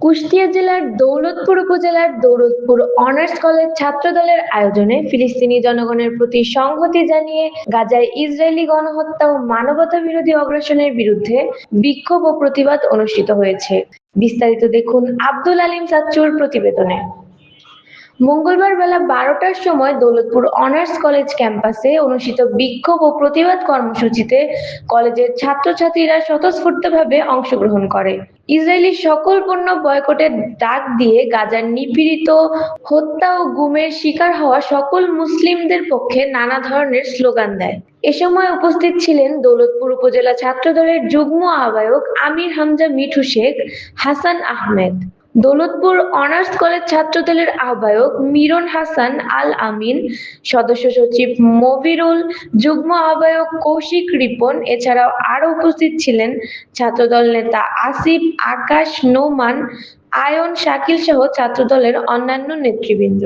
কুষ্টিয়া জেলার দৌলতপুর উপজেলার Daulatpur honours college ছাত্র দলের আয়োজনে ফিলিস্তিনি জনগণের প্রতি সংহতি জানিয়ে গাজায় ইসরায়েলি গণহত্যা ও মানবতা বিরোধী অগ্রাসনের বিরুদ্ধে বিক্ষোভ ও প্রতিবাদ অনুষ্ঠিত হয়েছে। বিস্তারিত দেখুন আব্দুল আলিম চাচ্চুর প্রতিবেদনে। মঙ্গলবার বেলা বারোটার সময় দৌলতপুর অনার্স কলেজ ক্যাম্পাসে অনুষ্ঠিত বিক্ষোভ ও প্রতিবাদ কর্মসূচিতে কলেজের ছাত্রছাত্রীরা স্বতঃস্ফূর্তভাবে অংশগ্রহণ করে। ইসরায়েলি সকল পণ্য বয়কটের ডাক দিয়ে গাজার নিপীড়িত, হত্যা ও গুমের শিকার হওয়া সকল মুসলিমদের পক্ষে নানা ধরনের স্লোগান দেয়। এ সময় উপস্থিত ছিলেন দৌলতপুর উপজেলা ছাত্রদলের যুগ্ম আহ্বায়ক আমির হামজা মিঠু শেখ, হাসান আহমেদ। দৌলতপুর অনার্স কলেজ ছাত্র দলের আহ্বায়ক মিরন হাসান আল আমিন সদস্য সচিব মবিরুল, যুগ্ম আহ্বায়ক কৌশিক রিপন, এছাড়াও আরও উপস্থিত ছিলেন ছাত্রদল নেতা আসিফ, আকাশ, নোমান, আয়ন, শাকিল সহ ছাত্রদলের অন্যান্য নেতৃবৃন্দ।